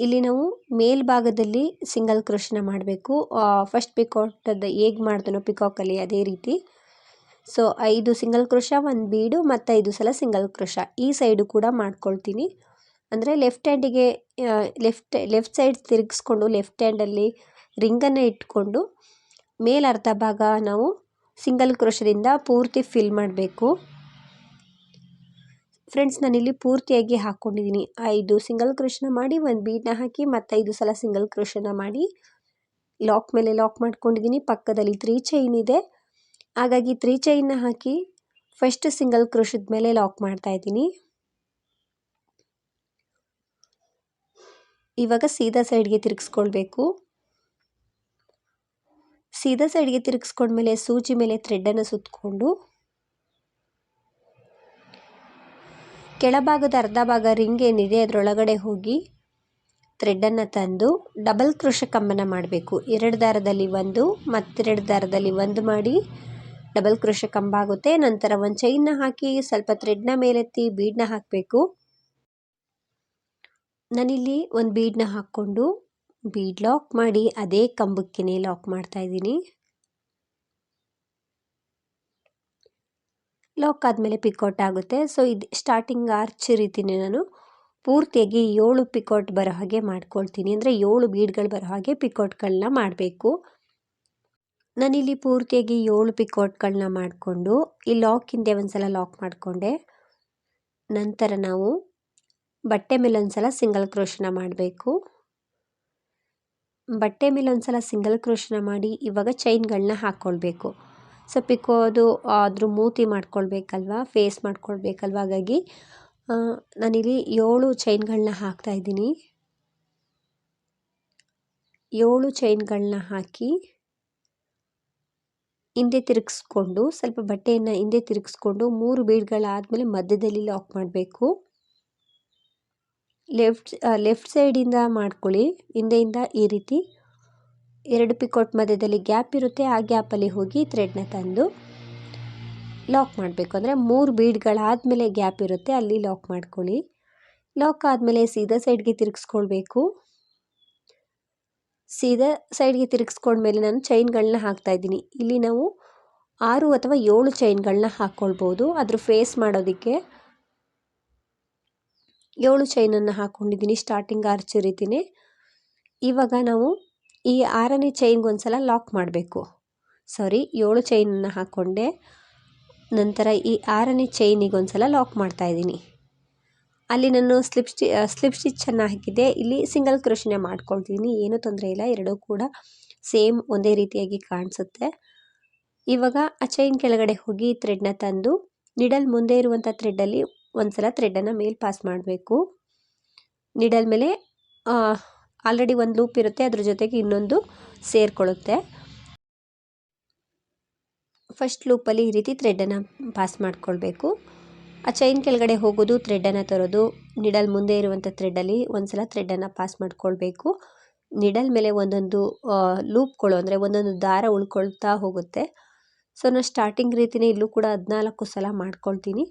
ಇಲ್ಲಿ ನಾವು ಮೇಲ್ಭಾಗದಲ್ಲಿ ಸಿಂಗಲ್ ಕ್ರೋಶನ ಮಾಡಬೇಕು. ಫಸ್ಟ್ ಪಿಕಾಟದ ಹೇಗೆ ಮಾಡ್ತಾನೋ ಪಿಕಾಕಲ್ಲಿ ಅದೇ ರೀತಿ. ಸೊ ಐದು ಸಿಂಗಲ್ ಕ್ರೋಶ ಒಂದು ಬೀಡು ಮತ್ತು ಐದು ಸಲ ಸಿಂಗಲ್ ಕ್ರೋಶ ಈ ಸೈಡು ಕೂಡ ಮಾಡ್ಕೊಳ್ತೀನಿ. ಅಂದರೆ ಲೆಫ್ಟ್ ಹ್ಯಾಂಡಿಗೆ ಲೆಫ್ಟ್ ಲೆಫ್ಟ್ ಸೈಡ್ ತಿರುಗಿಸ್ಕೊಂಡು ಲೆಫ್ಟ್ ಹ್ಯಾಂಡಲ್ಲಿ ರಿಂಗನ್ನು ಇಟ್ಕೊಂಡು ಮೇಲರ್ಧ ಭಾಗ ನಾವು ಸಿಂಗಲ್ ಕ್ರೋಶದಿಂದ ಪೂರ್ತಿ ಫಿಲ್ ಮಾಡಬೇಕು. ಫ್ರೆಂಡ್ಸ್ ನಾನಿಲ್ಲಿ ಪೂರ್ತಿಯಾಗಿ ಹಾಕ್ಕೊಂಡಿದ್ದೀನಿ ಐದು ಸಿಂಗಲ್ ಕ್ರೋಶನ ಮಾಡಿ, ಒಂದು ಬೀಡನ್ನ ಹಾಕಿ ಮತ್ತು ಐದು ಸಲ ಸಿಂಗಲ್ ಕ್ರೋಶನ ಮಾಡಿ ಲಾಕ್ ಮೇಲೆ ಲಾಕ್ ಮಾಡ್ಕೊಂಡಿದ್ದೀನಿ ಪಕ್ಕದಲ್ಲಿ ತ್ರೀ ಚೈನ್ ಇದೆ. ಹಾಗಾಗಿ ತ್ರೀ ಚೈನ್ನ ಹಾಕಿ ಫಸ್ಟ್ ಸಿಂಗಲ್ ಕ್ರೋಶದ ಮೇಲೆ ಲಾಕ್ ಮಾಡ್ತಾ ಇದ್ದೀನಿ. ಇವಾಗ ಸೀದಾ ಸೈಡ್ಗೆ ತಿರುಗಿಸ್ಕೊಳ್ಬೇಕು. ಸೀದಾ ಸೈಡ್ಗೆ ತಿರುಗಿಸ್ಕೊಂಡ್ಮೇಲೆ ಸೂಜಿ ಮೇಲೆ ಥ್ರೆಡ್ಡನ್ನು ಸುತ್ತಕೊಂಡು ಕೆಳಭಾಗದ ಅರ್ಧ ಭಾಗ ರಿಂಗ್ ಏನಿದೆ, ಅದರೊಳಗಡೆ ಹೋಗಿ ಥ್ರೆಡ್ಡನ್ನು ತಂದು ಡಬಲ್ ಕ್ರೋಶ ಕಂಬನ ಮಾಡಬೇಕು. ಎರಡು ದಾರದಲ್ಲಿ ಒಂದು, ಮತ್ತೆರಡು ದಾರದಲ್ಲಿ ಒಂದು ಮಾಡಿ ಡಬಲ್ ಕ್ರೋಶ ಕಂಬ ಆಗುತ್ತೆ. ನಂತರ ಒಂದು ಚೈನ್ನ ಹಾಕಿ ಸ್ವಲ್ಪ ಥ್ರೆಡ್ನ ಮೇಲೆತ್ತಿ ಬೀಡನ್ನ ಹಾಕಬೇಕು. ನಾನಿಲ್ಲಿ ಒಂದು ಬೀಡನ್ನ ಹಾಕ್ಕೊಂಡು ಬೀಡ್ ಲಾಕ್ ಮಾಡಿ ಅದೇ ಕಂಬಕ್ಕೇ ಲಾಕ್ ಮಾಡ್ತಾ ಇದ್ದೀನಿ. ಲಾಕ್ ಆದಮೇಲೆ ಪಿಕೋಟ್ ಆಗುತ್ತೆ. ಸೊ ಇದು ಸ್ಟಾರ್ಟಿಂಗ್ ಆರ್ಚ್ ರೀತಿನೇ ನಾನು ಪೂರ್ತಿಯಾಗಿ ಏಳು ಪಿಕೌಟ್ ಬರೋ ಹಾಗೆ ಮಾಡ್ಕೊಳ್ತೀನಿ. ಅಂದರೆ ಏಳು ಬೀಡ್ಗಳು ಬರೋ ಹಾಗೆ ಪಿಕೌಟ್ಗಳನ್ನ ಮಾಡಬೇಕು. ನಾನಿಲ್ಲಿ ಪೂರ್ತಿಯಾಗಿ ಏಳು ಪಿಕೌಟ್ಗಳನ್ನ ಮಾಡಿಕೊಂಡು ಈ ಲಾಕ್ ಹಿಂದೆ ಒಂದು ಸಲ ಲಾಕ್ ಮಾಡಿಕೊಂಡೆ. ನಂತರ ನಾವು ಬಟ್ಟೆ ಮೇಲೆ ಒಂದು ಸಲ ಸಿಂಗಲ್ ಕ್ರೋಶನ ಮಾಡಬೇಕು. ಬಟ್ಟೆ ಮೇಲೆ ಒಂದು ಸಲ ಸಿಂಗಲ್ ಕ್ರೋಶನ ಮಾಡಿ ಇವಾಗ ಚೈನ್ಗಳನ್ನ ಹಾಕ್ಕೊಳ್ಬೇಕು ಸೊ ಪಿಕೋದು ಅದ್ರ ಮೂತಿ ಮಾಡ್ಕೊಳ್ಬೇಕಲ್ವ ಫೇಸ್ ಮಾಡ್ಕೊಳ್ಬೇಕಲ್ವ? ಹಾಗಾಗಿ ನಾನಿಲ್ಲಿ ಏಳು ಚೈನ್ಗಳನ್ನ ಹಾಕ್ತಾ ಇದ್ದೀನಿ. ಏಳು ಚೈನ್ಗಳನ್ನ ಹಾಕಿ ಹಿಂದೆ ತಿರುಗಿಸ್ಕೊಂಡು, ಸ್ವಲ್ಪ ಬಟ್ಟೆಯನ್ನು ಹಿಂದೆ ತಿರುಗಿಸ್ಕೊಂಡು ಮೂರು ಬೀಡ್ಗಳಾದಮೇಲೆ ಮಧ್ಯದಲ್ಲಿ ಲಾಕ್ ಮಾಡಬೇಕು. ಲೆಫ್ಟ್ ಲೆಫ್ಟ್ ಸೈಡಿಂದ ಮಾಡ್ಕೊಳ್ಳಿ, ಹಿಂದೆಯಿಂದ ಈ ರೀತಿ. ಎರಡು ಪಿಕೋಟ್ ಮಧ್ಯದಲ್ಲಿ ಗ್ಯಾಪ್ ಇರುತ್ತೆ, ಆ ಗ್ಯಾಪಲ್ಲಿ ಹೋಗಿ ಥ್ರೆಡ್ನ ತಂದು ಲಾಕ್ ಮಾಡಬೇಕು. ಅಂದರೆ ಮೂರು ಬೀಡ್ಗಳಾದಮೇಲೆ ಗ್ಯಾಪ್ ಇರುತ್ತೆ, ಅಲ್ಲಿ ಲಾಕ್ ಮಾಡ್ಕೊಳ್ಳಿ. ಲಾಕ್ ಆದಮೇಲೆ ಸೀದಾ ಸೈಡ್ಗೆ ತಿರುಗಿಸ್ಕೊಳ್ಬೇಕು. ಸೀದಾ ಸೈಡ್ಗೆ ತಿರುಗಿಸ್ಕೊಂಡ್ಮೇಲೆ ನಾನು ಚೈನ್ಗಳನ್ನ ಹಾಕ್ತಾ ಇದ್ದೀನಿ. ಇಲ್ಲಿ ನಾವು ಆರು ಅಥವಾ ಏಳು ಚೈನ್ಗಳನ್ನ ಹಾಕ್ಕೊಳ್ಬೋದು. ಅದ್ರ ಫೇಸ್ ಮಾಡೋದಕ್ಕೆ ಏಳು ಚೈನನ್ನು ಹಾಕ್ಕೊಂಡಿದ್ದೀನಿ, ಸ್ಟಾರ್ಟಿಂಗ್ ಆರ್ಚ್ ಇವಾಗ ನಾವು ಈ ಆರನೇ ಚೈನ್ಗೆ ಒಂದು ಸಲ ಲಾಕ್ ಮಾಡಬೇಕು. ಸಾರಿ ಏಳು ಚೈನನ್ನು ಹಾಕ್ಕೊಂಡೆ. ನಂತರ ಈ ಆರನೇ ಚೈನಿಗೆ ಒಂದು ಸಲ ಲಾಕ್ ಮಾಡ್ತಾಯಿದ್ದೀನಿ ಅಲ್ಲಿ ನಾನು ಸ್ಲಿಪ್ ಸ್ಟಿ ಸ್ಲಿಪ್ ಸ್ಟಿಚ್ಚನ್ನು ಹಾಕಿದ್ದೆ. ಇಲ್ಲಿ ಸಿಂಗಲ್ ಕ್ರೋಶನೆ ಮಾಡ್ಕೊಳ್ತೀನಿ ಏನೂ ತೊಂದರೆ ಇಲ್ಲ. ಎರಡೂ ಕೂಡ ಸೇಮ್ ಒಂದೇ ರೀತಿಯಾಗಿ ಕಾಣಿಸುತ್ತೆ. ಇವಾಗ ಆ ಚೈನ್ ಕೆಳಗಡೆ ಹೋಗಿ ಥ್ರೆಡ್ನ ತಂದು ನಿಡಲ್ ಮುಂದೆ ಇರುವಂಥ ಥ್ರೆಡ್ಡಲ್ಲಿ ಒಂದು ಸಲ ಥ್ರೆಡ್ಡನ್ನು ಮೇಲೆ ಪಾಸ್ ಮಾಡಬೇಕು. ನಿಡಲ್ ಮೇಲೆ ಆಲ್ರೆಡಿ ಒಂದು ಲೂಪ್ ಇರುತ್ತೆ, ಅದ್ರ ಜೊತೆಗೆ ಇನ್ನೊಂದು ಸೇರಿಕೊಳ್ಳುತ್ತೆ. ಫಸ್ಟ್ ಲೂಪಲ್ಲಿ ಈ ರೀತಿ ಥ್ರೆಡ್ಡನ್ನು ಪಾಸ್ ಮಾಡ್ಕೊಳ್ಬೇಕು. ಆ ಚೈನ್ ಕೆಳಗಡೆ ಹೋಗೋದು ಥ್ರೆಡ್ಡನ್ನು ತರೋದು ನಿಡಲ್ ಮುಂದೆ ಇರುವಂಥ ಥ್ರೆಡ್ಡಲ್ಲಿ ಒಂದು ಸಲ ಥ್ರೆಡ್ಡನ್ನು ಪಾಸ್ ಮಾಡ್ಕೊಳ್ಬೇಕು. ನಿಡಲ್ ಮೇಲೆ ಒಂದೊಂದು ಲೂಪ್ಗಳು ಅಂದರೆ ಒಂದೊಂದು ದಾರ ಉಳ್ಕೊಳ್ತಾ ಹೋಗುತ್ತೆ. ಸೊ ನಾನು ಸ್ಟಾರ್ಟಿಂಗ್ ರೀತಿಯೇ ಇಲ್ಲೂ ಕೂಡ ಹದಿನಾಲ್ಕು ಸಲ ಮಾಡ್ಕೊಳ್ತೀನಿ.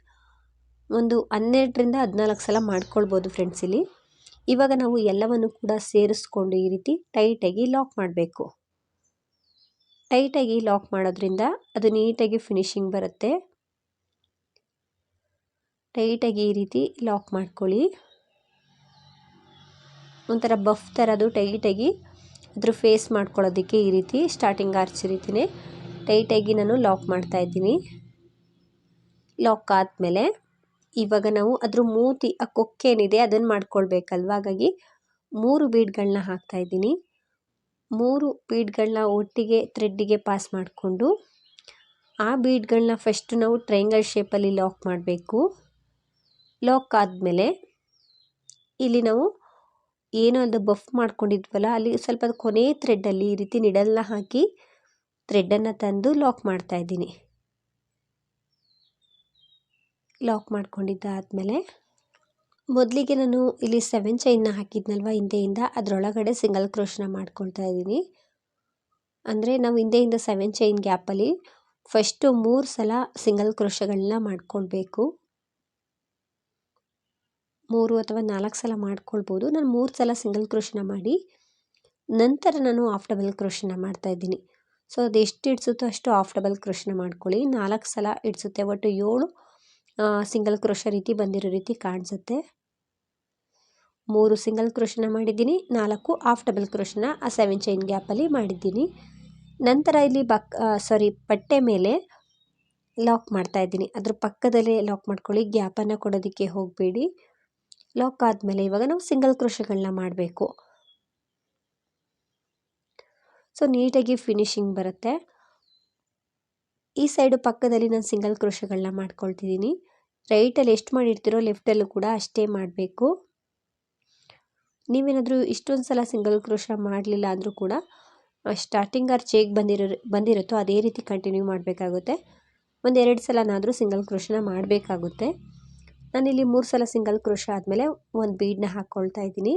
ಒಂದು ಹನ್ನೆರಡರಿಂದ ಹದಿನಾಲ್ಕು ಸಲ ಮಾಡ್ಕೊಳ್ಬೋದು ಫ್ರೆಂಡ್ಸ್ ಇಲ್ಲಿ. ಇವಾಗ ನಾವು ಎಲ್ಲವನ್ನು ಕೂಡ ಸೇರಿಸ್ಕೊಂಡು ಈ ರೀತಿ ಟೈಟಾಗಿ ಲಾಕ್ ಮಾಡಬೇಕು. ಟೈಟಾಗಿ ಲಾಕ್ ಮಾಡೋದ್ರಿಂದ ಅದು ನೀಟಾಗಿ ಫಿನಿಶಿಂಗ್ ಬರುತ್ತೆ. ಟೈಟಾಗಿ ಈ ರೀತಿ ಲಾಕ್ ಮಾಡ್ಕೊಳ್ಳಿ. ಒಂಥರ ಬಫ್ ಥರದ್ದು ಟೈಟಾಗಿ ಅದ್ರ ಫೇಸ್ ಮಾಡ್ಕೊಳ್ಳೋದಕ್ಕೆ ಈ ರೀತಿ ಸ್ಟಾರ್ಟಿಂಗ್ ಆರ್ಚ್ ರೀತಿಯೇ ಟೈಟಾಗಿ ನಾನು ಲಾಕ್ ಮಾಡ್ತಾ ಇದ್ದೀನಿ. ಲಾಕ್ ಆದಮೇಲೆ ಇವಾಗ ನಾವು ಅದ್ರ ಮೂತಿ, ಆ ಕೊಕ್ಕೇನಿದೆ ಅದನ್ನು ಮಾಡ್ಕೊಳ್ಬೇಕಲ್ವ? ಹಾಗಾಗಿ ಮೂರು ಬೀಡ್ಗಳನ್ನ ಹಾಕ್ತಾ ಇದ್ದೀನಿ. ಮೂರು ಬೀಡ್ಗಳನ್ನ ಒಟ್ಟಿಗೆ, ಥ್ರೆಡ್ಡಿಗೆ ಪಾಸ್ ಮಾಡಿಕೊಂಡು ಆ ಬೀಡ್ಗಳನ್ನ ಫಸ್ಟ್ ನಾವು ಟ್ರಯಾಂಗಲ್ ಶೇಪಲ್ಲಿ ಲಾಕ್ ಮಾಡಬೇಕು. ಲಾಕ್ ಆದಮೇಲೆ ಇಲ್ಲಿ ನಾವು ಏನೋ ಒಂದು ಬಫ್ ಮಾಡ್ಕೊಂಡಿದ್ವಲ್ಲ, ಅಲ್ಲಿ ಸ್ವಲ್ಪ ಕೊನೆ ಥ್ರೆಡ್ಡಲ್ಲಿ ಈ ರೀತಿ ನಿಡಲ್ನ ಹಾಕಿ ಥ್ರೆಡ್ಡನ್ನು ತಂದು ಲಾಕ್ ಮಾಡ್ತಾ ಇದ್ದೀನಿ. ಲಾಕ್ ಮಾಡ್ಕೊಂಡಿದ್ದಾದಮೇಲೆ ಮೊದಲಿಗೆ ನಾನು ಇಲ್ಲಿ ಸೆವೆನ್ ಚೈನ್ನ ಹಾಕಿದ್ನಲ್ವ ಹಿಂದೆಯಿಂದ, ಅದರೊಳಗಡೆ ಸಿಂಗಲ್ ಕ್ರೋಶನ ಮಾಡ್ಕೊಳ್ತಾ ಇದ್ದೀನಿ. ಅಂದರೆ ನಾವು ಹಿಂದೆಯಿಂದ ಸೆವೆನ್ ಚೈನ್ ಗ್ಯಾಪಲ್ಲಿ ಫಸ್ಟು ಮೂರು ಸಲ ಸಿಂಗಲ್ ಕ್ರೋಶಗಳನ್ನ ಮಾಡ್ಕೊಳ್ಬೇಕು. ಮೂರು ಅಥವಾ ನಾಲ್ಕು ಸಲ ಮಾಡ್ಕೊಳ್ಬೋದು. ನಾನು ಮೂರು ಸಲ ಸಿಂಗಲ್ ಕ್ರೋಶನ ಮಾಡಿ, ನಂತರ ನಾನು ಆಫ್ ಡಬಲ್ ಕ್ರೋಶನ ಮಾಡ್ತಾ ಇದ್ದೀನಿ. ಸೊ ಅದು ಎಷ್ಟು ಇಡ್ಸುತ್ತೋ ಅಷ್ಟು ಆಫ್ ಡಬಲ್ ಕ್ರೋಶನ ಮಾಡ್ಕೊಳ್ಳಿ. ನಾಲ್ಕು ಸಲ ಇಡ್ಸುತ್ತೆ, ಒಟ್ಟು ಏಳು ಸಿಂಗಲ್ ಕ್ರೋಶ ರೀತಿ ಬಂದಿರೋ ರೀತಿ ಕಾಣಿಸುತ್ತೆ. ಮೂರು ಸಿಂಗಲ್ ಕ್ರೋಶನ ಮಾಡಿದ್ದೀನಿ, ನಾಲ್ಕು ಆಫ್ ಡಬಲ್ ಕ್ರೋಶನ ಆ ಸೆವೆನ್ ಚೈನ್ ಗ್ಯಾಪಲ್ಲಿ ಮಾಡಿದ್ದೀನಿ. ನಂತರ ಇಲ್ಲಿ ಬಕ್ ಸಾರಿ ಬಟ್ಟೆ ಮೇಲೆ ಲಾಕ್ ಮಾಡ್ತಾ ಇದ್ದೀನಿ. ಅದ್ರ ಪಕ್ಕದಲ್ಲೇ ಲಾಕ್ ಮಾಡ್ಕೊಳ್ಳಿ ಗ್ಯಾಪನ್ನು ಕೊಡೋದಕ್ಕೆ ಹೋಗಬೇಡಿ. ಲಾಕ್ ಆದಮೇಲೆ ಇವಾಗ ನಾವು ಸಿಂಗಲ್ ಕ್ರೋಶಗಳನ್ನ ಮಾಡಬೇಕು. ಸೊ ನೀಟಾಗಿ ಫಿನಿಶಿಂಗ್ ಬರುತ್ತೆ. ಈ ಸೈಡು ಪಕ್ಕದಲ್ಲಿ ನಾನು ಸಿಂಗಲ್ ಕ್ರೋಶಗಳನ್ನ ಮಾಡ್ಕೊಳ್ತಿದ್ದೀನಿ. ರೈಟಲ್ಲಿ ಎಷ್ಟು ಮಾಡಿರ್ತೀರೋ ಲೆಫ್ಟಲ್ಲೂ ಕೂಡ ಅಷ್ಟೇ ಮಾಡಬೇಕು. ನೀವೇನಾದರೂ ಇಷ್ಟೊಂದು ಸಲ ಸಿಂಗಲ್ ಕ್ರೋಶ ಮಾಡಲಿಲ್ಲ ಅಂದರೂ ಕೂಡ ಸ್ಟಾರ್ಟಿಂಗ್ ಆರ್ ಚೇಕ್ ಬಂದಿರೋ, ಬಂದಿರುತ್ತೋ ಅದೇ ರೀತಿ ಕಂಟಿನ್ಯೂ ಮಾಡಬೇಕಾಗುತ್ತೆ. ಒಂದು ಎರಡು ಸಲನಾದರೂ ಸಿಂಗಲ್ ಕ್ರೋಶನ ಮಾಡಬೇಕಾಗುತ್ತೆ. ನಾನಿಲ್ಲಿ ಮೂರು ಸಲ ಸಿಂಗಲ್ ಕ್ರೋಶ ಆದಮೇಲೆ ಒಂದು ಬೀಡನ್ನ ಹಾಕ್ಕೊಳ್ತಾ ಇದ್ದೀನಿ.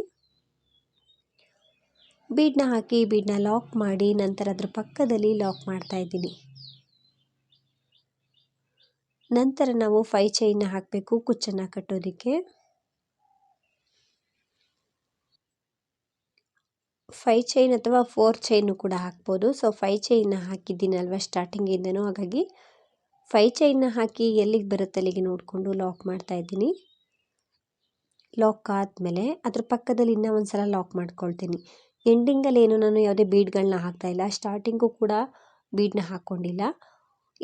ಬೀಡನ್ನ ಹಾಕಿ ಬೀಡನ್ನ ಲಾಕ್ ಮಾಡಿ ನಂತರ ಅದ್ರ ಪಕ್ಕದಲ್ಲಿ ಲಾಕ್ ಮಾಡ್ತಾ ಇದ್ದೀನಿ. ನಂತರ ನಾವು ಫೈ ಚೈನ್ ಹಾಕಬೇಕು ಕುಚ್ಚನ್ನು ಕಟ್ಟೋದಕ್ಕೆ. ಫೈ ಚೈನ್ ಅಥವಾ ಫೋರ್ ಚೈನು ಕೂಡ ಹಾಕ್ಬೋದು. ಸೊ ಫೈ ಚೈನ್ನ ಹಾಕಿದ್ದೀನಲ್ವ ಸ್ಟಾರ್ಟಿಂಗಿಂದನೂ ಹಾಗಾಗಿ ಫೈ ಚೈನ್ನ ಹಾಕಿ ಎಲ್ಲಿಗೆ ಬರುತ್ತೆ ಅಲ್ಲಿಗೆ ನೋಡಿಕೊಂಡು ಲಾಕ್ ಮಾಡ್ತಾ ಇದ್ದೀನಿ. ಲಾಕ್ ಆದಮೇಲೆ ಅದ್ರ ಪಕ್ಕದಲ್ಲಿ ಇನ್ನೂ ಒಂದು ಸಲ ಲಾಕ್ ಮಾಡ್ಕೊಳ್ತೀನಿ ಎಂಡಿಂಗಲ್ಲಿ ಏನು ನಾನು ಯಾವುದೇ ಬೀಡ್ಗಳನ್ನ ಹಾಕ್ತಾಯಿಲ್ಲ ಸ್ಟಾರ್ಟಿಂಗು ಕೂಡ ಬೀಡನ್ನ ಹಾಕ್ಕೊಂಡಿಲ್ಲ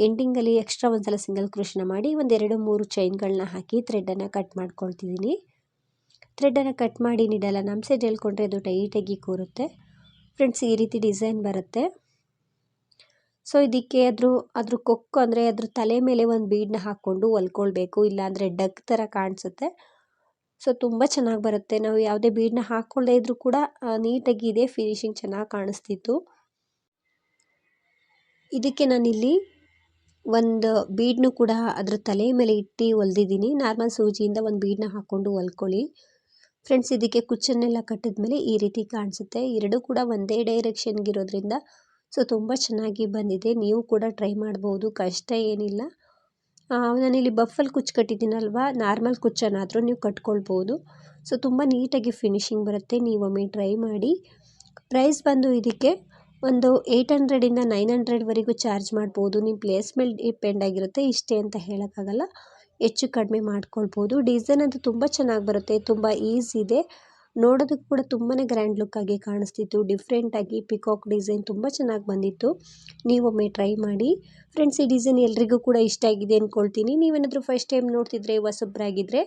ಎಂಡಿಂಗಲ್ಲಿ ಎಕ್ಸ್ಟ್ರಾ ಒಂದು ಸಲ ಸಿಂಗಲ್ ಕ್ರೋಶನ ಮಾಡಿ ಒಂದೆರಡು ಮೂರು ಚೈನ್ಗಳನ್ನ ಹಾಕಿ ಥ್ರೆಡನ್ನು ಕಟ್ ಮಾಡ್ಕೊಳ್ತಿದ್ದೀನಿ. ಥ್ರೆಡ್ಡನ್ನು ಕಟ್ ಮಾಡಿ ನೀಡಲ್ಲ ನಮ್ಮ ಸೈಡ್ ಹೇಳ್ಕೊಂಡ್ರೆ ಅದು ಟೈಟಾಗಿ ಕೂರುತ್ತೆ. ಫ್ರೆಂಡ್ಸ್ ಈ ರೀತಿ ಡಿಸೈನ್ ಬರುತ್ತೆ. ಸೊ ಇದಕ್ಕೆ ಅದ್ರ ಅದ್ರ ಕೊಕ್ಕು ಅಂದರೆ ಅದ್ರ ತಲೆ ಮೇಲೆ ಒಂದು ಬೀಡನ್ನ ಹಾಕ್ಕೊಂಡು ಹೊಲ್ಕೊಳ್ಬೇಕು, ಇಲ್ಲಾಂದರೆ ಡಗ್ ಥರ ಕಾಣಿಸುತ್ತೆ. ಸೊ ತುಂಬ ಚೆನ್ನಾಗಿ ಬರುತ್ತೆ. ನಾವು ಯಾವುದೇ ಬೀಡನ್ನ ಹಾಕ್ಕೊಳ್ಳದೇ ಇದ್ರೂ ಕೂಡ ನೀಟಾಗಿ ಇದೆ ಫಿನಿಶಿಂಗ್ ಚೆನ್ನಾಗಿ ಕಾಣಿಸ್ತಿತ್ತು. ಇದಕ್ಕೆ ನಾನಿಲ್ಲಿ ಒಂದು ಬೀಡನ್ನು ಕೂಡ ಅದ್ರ ತಲೆ ಮೇಲೆ ಇಟ್ಟು ಹೊಲ್ದಿದ್ದೀನಿ. ನಾರ್ಮಲ್ ಸೂಜಿಯಿಂದ ಒಂದು ಬೀಡನ್ನ ಹಾಕ್ಕೊಂಡು ಹೊಲ್ಕೊಳ್ಳಿ. ಫ್ರೆಂಡ್ಸ್, ಇದಕ್ಕೆ ಕುಚ್ಚನ್ನೆಲ್ಲ ಕಟ್ಟಿದ್ಮೇಲೆ ಈ ರೀತಿ ಕಾಣಿಸುತ್ತೆ. ಎರಡೂ ಕೂಡ ಒಂದೇ ಡೈರೆಕ್ಷನ್ಗಿರೋದ್ರಿಂದ ಸೊ, ತುಂಬ ಚೆನ್ನಾಗಿ ಬಂದಿದೆ. ನೀವು ಕೂಡ ಟ್ರೈ ಮಾಡ್ಬೋದು. ಕಷ್ಟ ಏನಿಲ್ಲ. ನಾನಿಲ್ಲಿ ಬಫಲ್ ಕುಚ್ಚು ಕಟ್ಟಿದ್ದೀನಲ್ವ? ನಾರ್ಮಲ್ ಕುಚ್ಚನ್ನಾದರೂ ನೀವು ಕಟ್ಕೊಳ್ಬೋದು. ಸೊ, ತುಂಬ ನೀಟಾಗಿ ಫಿನಿಶಿಂಗ್ ಬರುತ್ತೆ. ನೀವೊಮ್ಮೆ ಟ್ರೈ ಮಾಡಿ. ಪ್ರೈಸ್ ಬಂದು ಇದಕ್ಕೆ ಒಂದು ಏಯ್ಟ್ ಹಂಡ್ರೆಡಿಂದ ನೈನ್ ಹಂಡ್ರೆಡ್ವರೆಗೂ ಚಾರ್ಜ್ ಮಾಡ್ಬೋದು. ನಿಮ್ಮ ಪ್ಲೇಸ್ ಮೇಲೆ ಡಿಪೆಂಡ್ ಆಗಿರುತ್ತೆ. ಇಷ್ಟೇ ಅಂತ ಹೇಳೋಕ್ಕಾಗಲ್ಲ. ಹೆಚ್ಚು ಕಡಿಮೆ ಮಾಡ್ಕೊಳ್ಬೋದು. ಡಿಸೈನ್ ಅಂತೂ ತುಂಬ ಚೆನ್ನಾಗಿ ಬರುತ್ತೆ. ತುಂಬ ಈಸಿ ಇದೆ. ನೋಡೋದಕ್ಕೆ ಕೂಡ ತುಂಬಾ ಗ್ರ್ಯಾಂಡ್ ಲುಕ್ಕಾಗಿ ಕಾಣಿಸ್ತಿತ್ತು. ಡಿಫ್ರೆಂಟಾಗಿ ಪಿಕಾಕ್ ಡಿಸೈನ್ ತುಂಬ ಚೆನ್ನಾಗಿ ಬಂದಿತ್ತು. ನೀವೊಮ್ಮೆ ಟ್ರೈ ಮಾಡಿ. ಫ್ರೆಂಡ್ಸ್ ಈ ಡಿಸೈನ್ ಎಲ್ರಿಗೂ ಕೂಡ ಇಷ್ಟ ಆಗಿದೆ ಅಂದ್ಕೊಳ್ತೀನಿ ನೀವೇನಾದರೂ ಫಸ್ಟ್ ಟೈಮ್ ನೋಡ್ತಿದ್ರೆ ಹೊಸಬ್ರಾಗಿದ್ದರೆ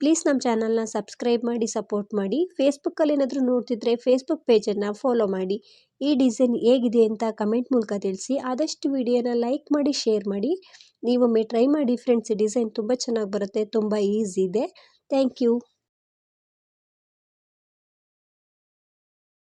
ಪ್ಲೀಸ್ ನಮ್ಮ ಚಾನಲ್ನ ಸಬ್ಸ್ಕ್ರೈಬ್ ಮಾಡಿ ಸಪೋರ್ಟ್ ಮಾಡಿ. ಫೇಸ್ಬುಕ್ಕಲ್ಲಿ ಏನಾದರೂ ನೋಡ್ತಿದ್ರೆ ಫೇಸ್ಬುಕ್ ಪೇಜನ್ನು ಫಾಲೋ ಮಾಡಿ. ಈ ಡಿಸೈನ್ ಹೇಗಿದೆ ಅಂತ ಕಮೆಂಟ್ ಮೂಲಕ ತಿಳಿಸಿ. ಆದಷ್ಟು ವಿಡಿಯೋನ ಲೈಕ್ ಮಾಡಿ ಶೇರ್ ಮಾಡಿ. ನೀವೊಮ್ಮೆ ಟ್ರೈ ಮಾಡಿ ಫ್ರೆಂಡ್ಸ್ ಡಿಸೈನ್ ತುಂಬ ಚೆನ್ನಾಗಿ ಬರುತ್ತೆ, ತುಂಬ ಈಸಿ ಇದೆ. Thank you